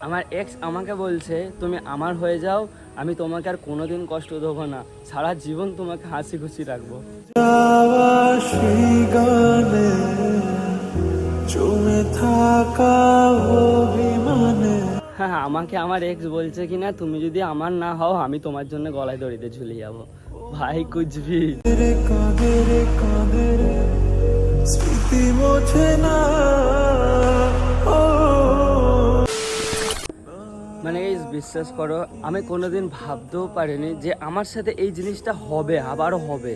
আমার এক্স আমাকে বলছে তুমি আমার হয়ে যাও আমি তোমাকে আর কোনোদিন কষ্ট দেবো না। সারা জীবন তোমাকে হাসি খুশি রাখব হ্যাঁ হ্যাঁ, আমাকে আমার এক্স বলছে কি না তুমি যদি আমার না হও আমি তোমার জন্য গলায় দড়িতে ঝুলে যাব। ভাই কুচবি স্মৃতি মোছে না। মানে এই বিশ্বাস করো, আমি কোনোদিন ভাবতেও পারিনি যে আমার সাথে এই জিনিসটা হবে, আবারও হবে।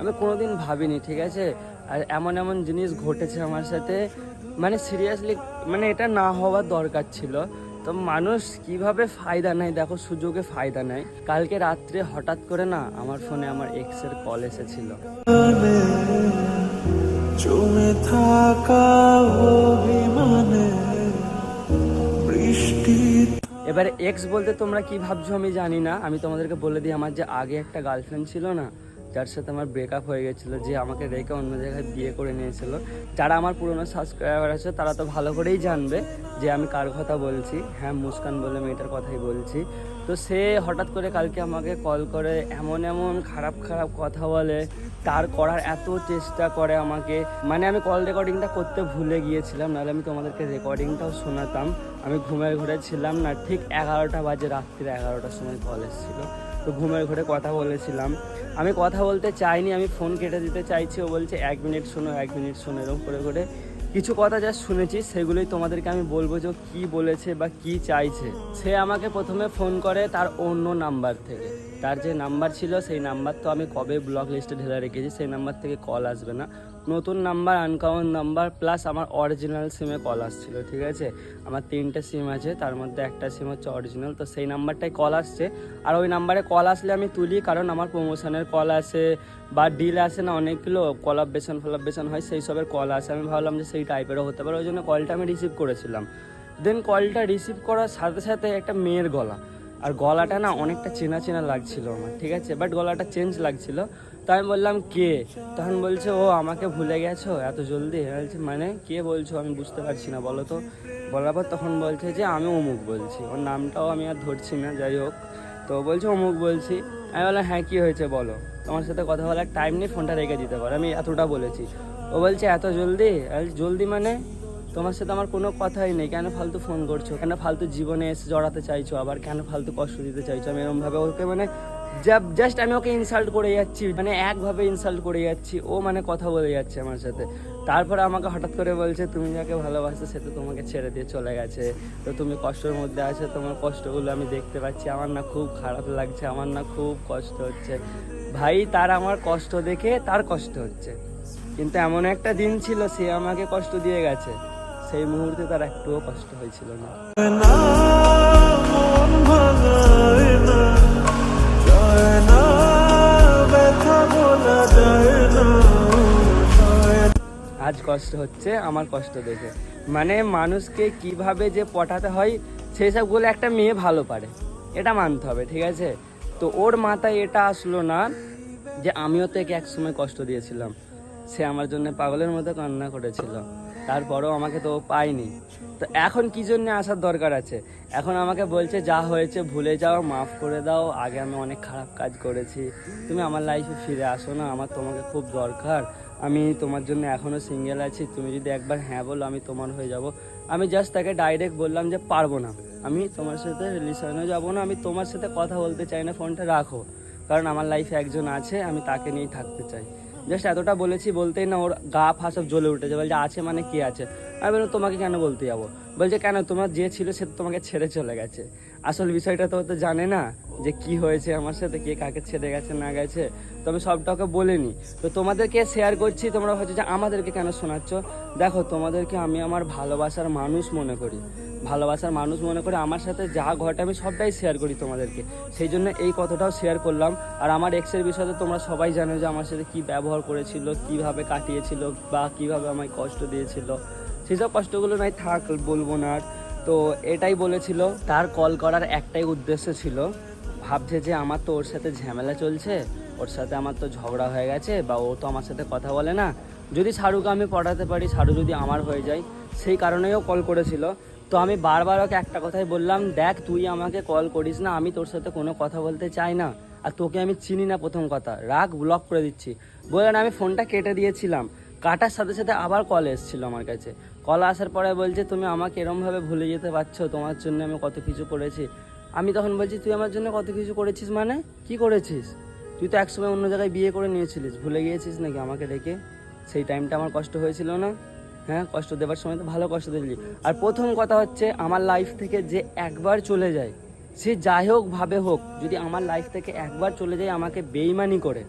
আমি কোনোদিন ভাবিনি, ঠিক আছে? আর এমন এমন জিনিস ঘটেছে আমার সাথে মানে সিরিয়াসলি মানে এটা না হওয়ার দরকার ছিল। তো মানুষ কীভাবে ফায়দা নেয়, দেখো সুযোগে ফায়দা নেয়। কালকে রাত্রে হঠাৎ করে না আমার ফোনে আমার এক্সের কল এসেছিল। থাকা বৃষ্টি এবারে এক্স বলতে তোমরা কি ভাবছ আমি জানি না। আমি তোমাদেরকে বলে দিই, আমার যে আগে একটা গার্লফ্রেন্ড ছিল না যার সাথে আমার ব্রেকআপ হয়ে গেছিল, যে আমাকে রেখে অন্য জায়গায় বিয়ে করে নিয়েছিল। যারা আমার পুরনো সাবস্ক্রাইবার আছে, তারা তো ভালো করেই জানবে যে আমি কার কথা বলছি। হ্যাঁ মুস্কান বলে মেয়েটার কথাই বলছি। তো সে হঠাৎ করে কালকে আমাকে কল করে, এমন এমন খারাপ খারাপ কথা বলে, তার করার এত চেষ্টা করে আমাকে। মানে আমি কল রেকর্ডিংটা করতে ভুলে গিয়েছিলাম, নাহলে আমি তোমাদেরকে রেকর্ডিংটাও শোনাতাম। আমি ঘুমের ঘুরে ছিলাম না, ঠিক এগারোটা বাজে, রাত্রির এগারোটার সময় কল এসেছিল। তো ঘুমের ঘরে কথা বলেছিলাম। আমি কথা বলতে চাইনি, আমি ফোন কেটে দিতে চাইছি। ও বলছে, এক মিনিট শোনো, এক মিনিট শোনো, এরকম করে করে। কিছু কথা যা শুনেছি, সেগুলোই তোমাদেরকে আমি বলব যে কি বলেছে বা কি চাইছে। সে আমাকে প্রথমে ফোন করে তার অন্য নাম্বার থেকে। তার যে নাম্বার ছিল, সেই নাম্বার তো আমি কবে ব্লক লিস্টে ঢেলে রেখেছি, সেই নাম্বার থেকে কল আসবে না। নতুন নাম্বার আনকমন নাম্বার প্লাস আমার অরিজিনাল সিমে কল আসছিল, ঠিক আছে? আমার তিনটে সিম আছে, তার মধ্যে একটা সিম হচ্ছে অরিজিনাল তো সেই নাম্বারটাই কল আসছে। আর ওই নাম্বারে কল আসলে আমি তুলি, কারণ আমার প্রমোশনের কল আসে, বা ডিল আসে না অনেকগুলো কলাপবেশন ফলাপবেশন হয়, সেই সবের কল আসে। আমি ভাবলাম যে সেই টাইপেরও হতে পারে, ওই জন্য কলটা আমি রিসিভ করেছিলাম। দেন কলটা রিসিভ করার সাথে সাথে একটা মেয়ের গলা। আর গলাটা না অনেকটা চেনা চেনা লাগছিল আমার, ঠিক আছে? বাট গলাটা চেঞ্জ লাগছিল। তো আমি বললাম, কে? তখন বলছে, ও, আমাকে ভুলে গেছো? এত জলদি? বলছে মানে কে বলছো? আমি বুঝতে পারছি না, বলো তো। বলার পর তখন বলছে যে, আমি অমুক বলছি। ওর নামটাও আমি আর ধরছি না, যাই হোক। তো বলছে, অমুক বলছি। আমি বললাম হ্যাঁ কী হয়েছে বলো? তোমার সাথে কথা বলার টাইম নেই ফোনটা রেখে দিতে পারো। আমি এতটা বলেছি। ও বলছে, এত জলদি? জলদি মানে? তোমার সাথে আমার কোনো কথাই নেই। কেন ফালতু ফোন করছ? কেন ফালতু জীবনে এসে জড়াতে চাইছো আবার? কেন ফালতু কষ্ট দিতে চাইছো? আমি এরকমভাবে ওকে মানে জাস্ট আমি ওকে ইনসাল্ট করে যাচ্ছি। মানে একভাবে ইনসাল্ট করে যাচ্ছি। ও মানে কথা বলে যাচ্ছে আমার সাথে। তারপরে আমাকে হঠাৎ করে বলছে, তুমি যাকে ভালোবাসো সে তো তোমাকে ছেড়ে দিয়ে চলে গেছে। তো তুমি কষ্টের মধ্যে আছো। তোমার কষ্টগুলো আমি দেখতে পাচ্ছি। আমার না খুব খারাপ লাগছে। আমার না খুব কষ্ট হচ্ছে। ভাই, তার আমার কষ্ট দেখে তার কষ্ট হচ্ছে। কিন্তু এমন একটা দিন ছিল, সে আমাকে কষ্ট দিয়ে গেছে। সেই মুহূর্তে তার একটুও কষ্ট হয়েছিল না। আজ কষ্ট হচ্ছে, আমার কষ্ট দেখে। মানে মানুষকে কীভাবে যে পটাতে হয় সেই সবগুলো একটা মেয়ে ভালো পারে। এটা মানতে হবে, ঠিক আছে? তো ওর মাথায় এটা আসলো না যে আমিও তো একে একসময় কষ্ট দিয়েছিলাম। সে আমার জন্য পাগলের মতো কান্না করেছিল। তারপরেও আমাকে তো পাইনি তো এখন কি জন্য আসার দরকার আছে? এখন আমাকে বলছে, যা হয়েছে ভুলে যাও, মাফ করে দাও। আগে আমি অনেক খারাপ কাজ করেছি। তুমি আমার লাইফে ফিরে আসো না, আমার তোমাকে খুব দরকার। আমি তোমার জন্য এখনও সিঙ্গেল আছি। তুমি যদি একবার হ্যাঁ বলো, আমি তোমার হয়ে যাব। আমি জাস্ট তাকে ডাইরেক্ট বললাম যে, পারব না। আমি তোমার সাথে রিলেশনে যাব না। আমি তোমার সাথে কথা বলতে চাই না। ফোনটা রাখো। কারণ আমার লাইফে একজন আছে, আমি তাকে নিয়েই থাকতে চাই। জাস্ট এতটা বলেছি বলতেই না ওর গা ফা সব জ্বলে উঠেছে। বলছে, আছে মানে কি আছে? আমি বললাম, তোমাকে কেন বলতে যাব? বলছে, কেন? তোমার যে ছিল সে তোমাকে ছেড়ে চলে গেছে। আসল বিষয়টা তো তো জানে না যে কি হয়েছে আমার সাথে, কে কাকে ছেড়ে গেছে, না গেছে। তো আমি সবটা ওকে বলিনি। তো তোমাদেরকে শেয়ার করছি, তোমরা হচ্ছে যে আমাদেরকে কেন শোনাচ্ছ? দেখো, তোমাদেরকে আমি আমার ভালোবাসার মানুষ মনে করি। ভালোবাসার মানুষ মনে করে আমার সাথে যা ঘটে আমি সবটাই শেয়ার করি তোমাদেরকে। সেই জন্য এই কথাটাও শেয়ার করলাম। আর আমার এক্সের বিষয়ে তোমরা সবাই জানো যে আমার সাথে কী ব্যবহার করেছিল, কীভাবে কাটিয়েছিল বা কীভাবে আমায় কষ্ট দিয়েছিল। সেসব কষ্টগুলো নাই, থাক, বলব না আর। তো এটাই বলেছিল, তার কল করার একটাই উদ্দেশ্য ছিল, ভাবছে যে আমার তো ওর সাথে ঝামেলা চলছে, ওর সাথে আমার তো ঝগড়া হয়ে গেছে বা ও তো আমার সাথে কথা বলে না। যদি শাহরুখ আমি পড়াতে পারি, শাহরুখ যদি আমার হয়ে যায়, সেই কারণেও কল করেছিল। তো আমি বারবার ওকে একটা কথাই বললাম, দেখ, তুই আমাকে কল করিস না, আমি তোর সাথে কোনো কথা বলতে চাই না, আর তোকে আমি চিনি না প্রথম কথা। রাগ ব্লক করে দিচ্ছি। বললেন আমি ফোনটা কেটে দিয়েছিলাম। কাটার সাথে সাথে আবার কল এসেছিল আমার কাছে। কল আসার পরে বলছে, তুমি আমাকে এরমভাবে ভুলে যেতে পারছ, তোমার জন্য আমি কত কিছু করেছি। আমি তখন বলছি, তুই আমার জন্য কত কিছু করেছিস মানে? কি করেছিস? তুই তো একসময় অন্য জায়গায় বিয়ে করে নিয়েছিলিস, ভুলে গিয়েছিস নাকি আমাকে রেখে সেই টাইমটা আমার কষ্ট হয়েছিল না? হ্যাঁ কষ্ট দেওয়ার সময় তো ভালো কষ্ট দিলি। আর প্রথম কথা হচ্ছে, আমার লাইফ থেকে যে একবার চলে যায়, সে যাই হোক, ভাবে হোক, যদি আমার লাইফ থেকে একবার চলে যায়, আমাকে বেইমানি করে,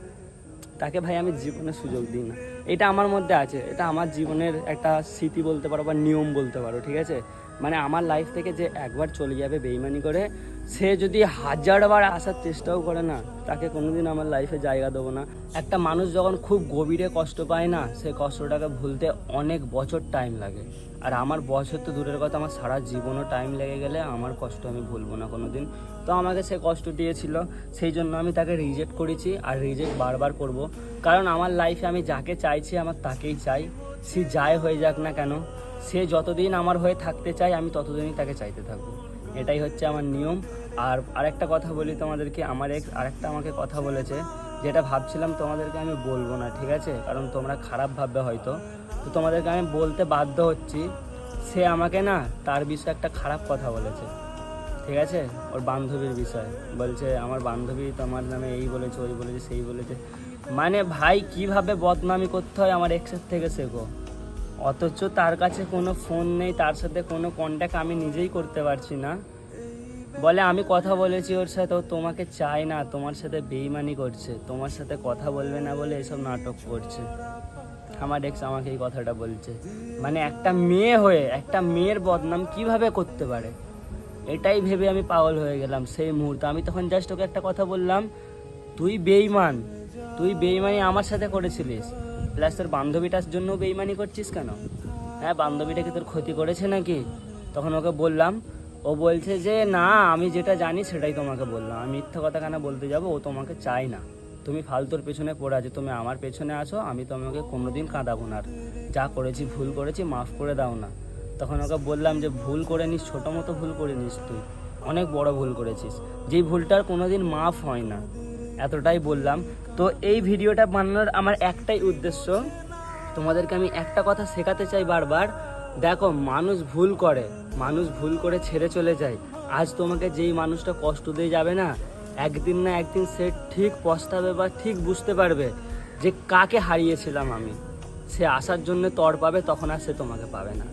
তাকে ভাই আমি জীবনে সুযোগ দিই না। এটা আমার মধ্যে আছে, এটা আমার জীবনের একটা স্মৃতি বলতে পারো বা নিয়ম বলতে পারো, ঠিক আছে? মানে আমার লাইফ থেকে যে একবার চলে যাবে বেইমানি করে, সে যদি হাজারবার আসার চেষ্টাও করে না, তাকে কোনোদিন আমার লাইফে জায়গা দেবো না। একটা মানুষ যখন খুব গভীরে কষ্ট পায় না, সে কষ্টটাকে ভুলতে অনেক বছর টাইম লাগে। আর আমার বছর তো দূরের কথা, আমার সারা জীবনও টাইম লেগে গেলে আমার কষ্ট আমি ভুলবো না কোনো দিন তো আমাকে সে কষ্ট দিয়েছিল, সেই জন্য আমি তাকে রিজেক্ট করেছি আর রিজেক্ট বারবার করব। কারণ আমার লাইফে আমি যাকে চাইছি, আমার তাকেই চাই। সে যাই হয়ে যাক না কেন সে যতদিন আমার হয়ে থাকতে চায়, আমি ততদিনই তাকে চাইতে থাকব। এটাই হচ্ছে আমার নিয়ম। আর আরেকটা কথা বলি তোমাদেরকে, আমার এক, আরেকটা আমাকে কথা বলেছে, যেটা ভাবছিলাম তোমাদেরকে আমি বলব না, ঠিক আছে? কারণ তোমরা খারাপ ভাববে হয়তো। তো তোমাদেরকে আমি বলতে বাধ্য হচ্ছি, সে আমাকে না তার বিষয়ে একটা খারাপ কথা বলেছে, ঠিক আছে? ওর বান্ধবীর বিষয়। বলছে, আমার বান্ধবী তোমার নামে এই বলেছে, ওই বলেছে, সেই বলেছে। মানে ভাই, কীভাবে বদনামি করতে হয় আমার এক্সের থেকে শেখো। অথচ তার কাছে কোনো ফোন নেই, তার সাথে কোনো কন্ট্যাক্ট আমি নিজেই করতে পারছি না। বলে আমি কথা বলেছি ওর সাথে, ও তোমাকে চায় না, তোমার সাথে বেইমানি করছে, তোমার সাথে কথা বলবে না বলে এসব নাটক করছে। আমার এক্স আমাকে এই কথাটা বলছে। মানে একটা মেয়ে হয়ে, একটা মেয়ের বদনাম কীভাবে করতে পারে? এটাই ভেবে আমি পাগল হয়ে গেলাম সেই মুহূর্তে। আমি তখন জাস্ট ওকে একটা কথা বললাম, তুই বেইমান, তুই বেইমানি আমার সাথে করেছিলিস। প্লাস তোর বান্ধবীটার জন্য বেইমানি করছিস কেন? হ্যাঁ বান্ধবীটা কি তোর ক্ষতি করেছে নাকি? তখন ওকে বললাম, ও বলছে যে, না, আমি যেটা জানি সেটাই তোমাকে বললাম। আমি মিথ্যা কথা কেন বলতে যাব? ও তোমাকে চাই না। তুমি ফালতুর পেছনে পড়ে আছো, তুমি আমার পেছনে আসো আমি তোমাকে কোনোদিন কাঁদাবো না। যা করেছি ভুল করেছি, মাফ করে দাও না। তখন ওকে বললাম যে, ভুল করে নিস ছোটো মতো ভুল করে নিস তুই। অনেক বড় ভুল করেছিস। যেই ভুলটার কোনোদিন মাফ হয় না। এতটাই বললাম। তো এই ভিডিওটা বানানোর আমার একটাই উদ্দেশ্য, তোমাদেরকে আমি একটা কথা শেখাতে চাই বারবার। দেখো, মানুষ ভুল করে, মানুষ ভুল করে ছেড়ে চলে যায়। আজ তোমাকে যেই মানুষটা কষ্ট দিয়ে যাবে না, একদিন না একদিন সে ঠিক পস্তাবে বা ঠিক বুঝতে পারবে যে কাকে হারিয়েছিলাম আমি। সে আসার জন্য তর পাবে, তখন আর সে তোমাকে পাবে না।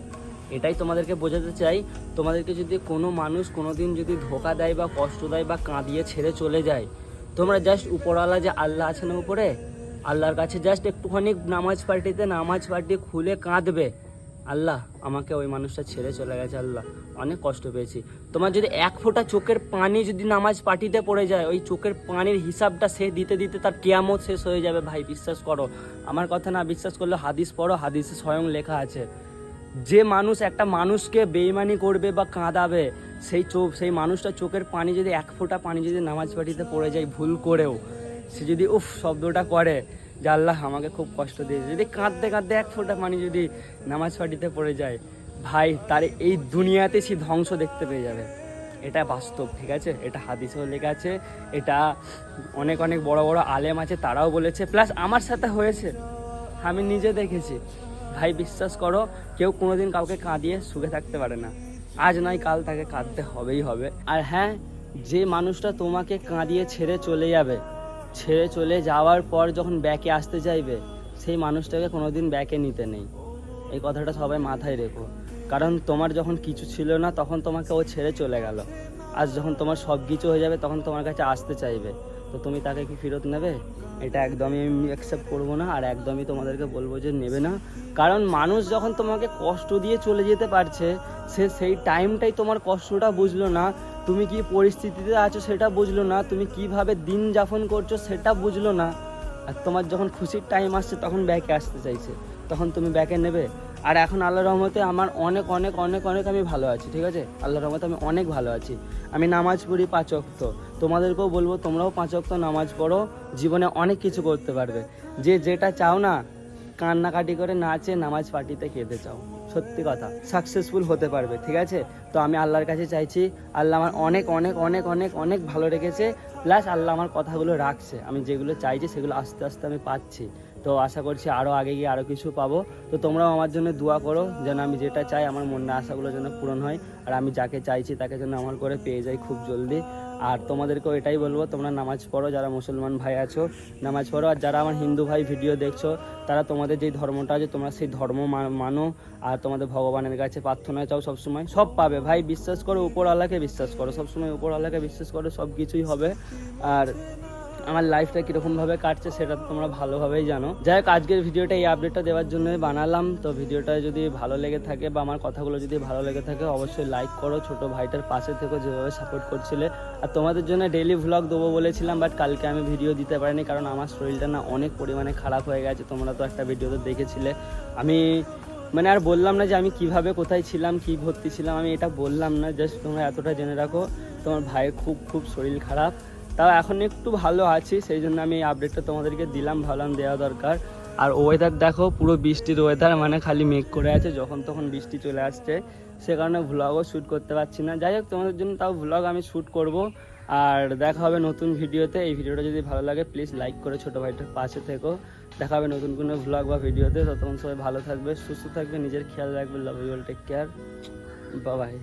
এটাই তোমাদেরকে বোঝাতে চাই। তোমাদেরকে যদি কোনো মানুষ কোনো দিন যদি ধোকা দেয় বা কষ্ট দেয় বা কাঁদিয়ে ছেড়ে চলে যায় তোমরা জাস্ট উপরওয়ালা যে আল্লাহ আছে না উপরে, আল্লাহর কাছে জাস্ট একটুখানি নামাজ পার্টিতে নামাজ পার্টি খুলে কাঁদবে। আল্লাহ, আমাকে ওই মানুষটা ছেড়ে চলে গেছে, আল্লাহ। অনেক কষ্ট পেয়েছি। তোমার যদি এক ফোঁটা চোখের পানি যদি নামাজ পার্টিতে পড়ে যায়, ওই চোখের পানির হিসাবটা সে দিতে দিতে তার কেয়ামত শেষ হয়ে যাবে, ভাই, বিশ্বাস করো। আমার কথা না বিশ্বাস করলে হাদিস পড়ো, হাদিসে স্বয়ং লেখা আছে। যে মানুষ একটা মানুষকে বেইমানি করবে বা কাঁদাবে সেই চোখ সেই মানুষটা চোখের পানি যদি এক ফোঁটা পানি যদি নামাজ পাঠিতে পড়ে যায় ভুল করেও, সে যদি উফ শব্দটা করে যে আল্লাহ আমাকে খুব কষ্ট দিয়েছে। যদি কাঁদতে কাঁদতে এক ফোঁটা পানি যদি নামাজ পাঠিতে পড়ে যায়, ভাই তার এই দুনিয়াতে সে ধ্বংস দেখতে পেয়ে যাবে। এটা বাস্তব, ঠিক আছে? এটা হাদিসেও লেখা আছে, এটা অনেক অনেক বড় বড় আলেম আছে, তারাও বলেছে। প্লাস আমার সাথে হয়েছে, আমি নিজে দেখেছি। ভাই বিশ্বাস করো, কেউ কোনোদিন কাউকে কাঁদিয়ে সুখে থাকতে পারে না। আজ নয়, কাল তাকে কাঁদতে হবেই হবে। আর হ্যাঁ যে মানুষটা তোমাকে কাঁদিয়ে ছেড়ে চলে যাবে, ছেড়ে চলে যাওয়ার পর যখন ব্যাকে আসতে চাইবে, সেই মানুষটাকে কোনোদিন ব্যাকে নিতে নেই। এই কথাটা সবাই মাথায় রেখো। কারণ তোমার যখন কিছু ছিল না, তখন তোমাকে ও ছেড়ে চলে গেল। আজ যখন তোমার সব কিছু হয়ে যাবে, তখন তোমার কাছে আসতে চাইবে। তো তুমি তাকে কি ফেরত নেবে? এটা একদমই আমি অ্যাকসেপ্ট করব না আর একদমই তোমাদেরকে বলব যে নেবে না। কারণ মানুষ যখন তোমাকে কষ্ট দিয়ে চলে যেতে পারছে, সে সেই টাইমটাই তোমার কষ্টটা বুঝলো না। তুমি কি পরিস্থিতিতে আছো সেটা বুঝলো না। তুমি কীভাবে দিন যাপন করছ সেটা বুঝলো না। আর তোমার যখন খুশির টাইম আসছে, তখন ব্যাকে আসতে চাইছে। তখন তুমি ব্যাকে নেবে? আর এখন আল্লাহ রহমতে আমার অনেক অনেক অনেক অনেক আমি ভালো আছি, ঠিক আছে? আল্লাহ রহমতে আমি অনেক ভালো আছি। আমি নামাজ পড়ি পাঁচ অক্ত তোমাদেরকেও বলব, তোমরাও পাঁচ অক্ত নামাজ পড়ো, জীবনে অনেক কিছু করতে পারবে। যে যেটা চাও না, কান্নাকাটি করে নাচে নামাজ পার্টিতে খেতে চাও। সত্যি কথা সাকসেসফুল হতে পারবে, ঠিক আছে? তো আমি আল্লাহর কাছে চাইছি, আল্লাহ আমার অনেক অনেক অনেক অনেক অনেক ভালো রেখেছে প্লাস আল্লাহ আমার কথাগুলো রাখছে। আমি যেগুলো চাইছি, সেগুলো আস্তে আস্তে আমি পাচ্ছি। তো আশা করছি আরও আগে গিয়ে আরও কিছু পাবো। তো তোমরাও আমার জন্য দোয়া করো, যেন আমি যেটা চাই আমার মনের আশাগুলো যেন পূরণ হয়, আর আমি যাকে চাইছি তাকে যেন আমার করে পেয়ে যাই খুব জলদি। আর তোমাদেরকেও এটাই বলব, তোমরা নামাজ পড়ো, যারা মুসলমান ভাই আছো, নামাজ পড়ো। আর যারা আমার হিন্দু ভাই ভিডিও দেখছ, তারা তোমাদের যেই ধর্মটা আছে, তোমরা সেই ধর্ম মানো। আর তোমাদের ভগবানের কাছে প্রার্থনা চাও সবসময়। সব পাবে ভাই, বিশ্বাস করো উপরওয়ালাকে বিশ্বাস করো। সবসময় উপরওয়ালাকে বিশ্বাস করো সব কিছুই হবে। আর আমার লাইফটা কীরকমভাবে কাটছে সেটা তোমরা ভালোভাবেই জানো। যাই হোক, আজকের ভিডিওটা এই আপডেটটা দেওয়ার জন্য বানালাম। তো ভিডিওটা যদি ভালো লেগে থাকে বা আমার কথাগুলো যদি ভালো লেগে থাকে, অবশ্যই লাইক করো। ছোট ভাইটার পাশে থেকে, যেভাবে সাপোর্ট করছিলে। আর তোমাদের জন্য ডেইলি ভ্লগ দেবো বলেছিলাম বাট কালকে আমি ভিডিও দিতে পারিনি কারণ আমার শরীরটা না অনেক পরিমাণে খারাপ হয়ে গেছে। তোমরা তো একটা ভিডিওতে দেখেছিলে। আমি মানে আর বললাম না যে আমি কীভাবে কোথায় ছিলাম, কি ভর্তি ছিলাম, আমি এটা বললাম না। জাস্ট তোমরা এতটা জেনে রাখো, তোমার ভাইয়ের খুব খুব শরীর খারাপ। তাও এখন একটু ভালো আছি, সেই জন্য আমি আপডেটটা তোমাদেরকে দিলাম, ভাবলাম দেওয়া দরকার। আর ওয়েদার দেখো, পুরো বৃষ্টির ওয়েদার মানে খালি মেঘ করে আছে, যখন তখন বৃষ্টি চলে আসছে। সে কারণে ভ্লগও শ্যুট করতে পারছি না। যাই হোক, তোমাদের জন্য তাও ভ্লগ আমি শ্যুট করব। আর দেখা হবে নতুন ভিডিওতে এই ভিডিওটা যদি ভালো লাগে প্লিজ লাইক করে ছোটো ভাইটার পাশে থেকো। দেখা হবে নতুন কোনো ভ্লগ বা ভিডিওতে ততক্ষণ সবাই ভালো থাকবে, সুস্থ থাকবে, নিজের খেয়াল রাখবে লাভ ইউল টেক কেয়ার বাবাই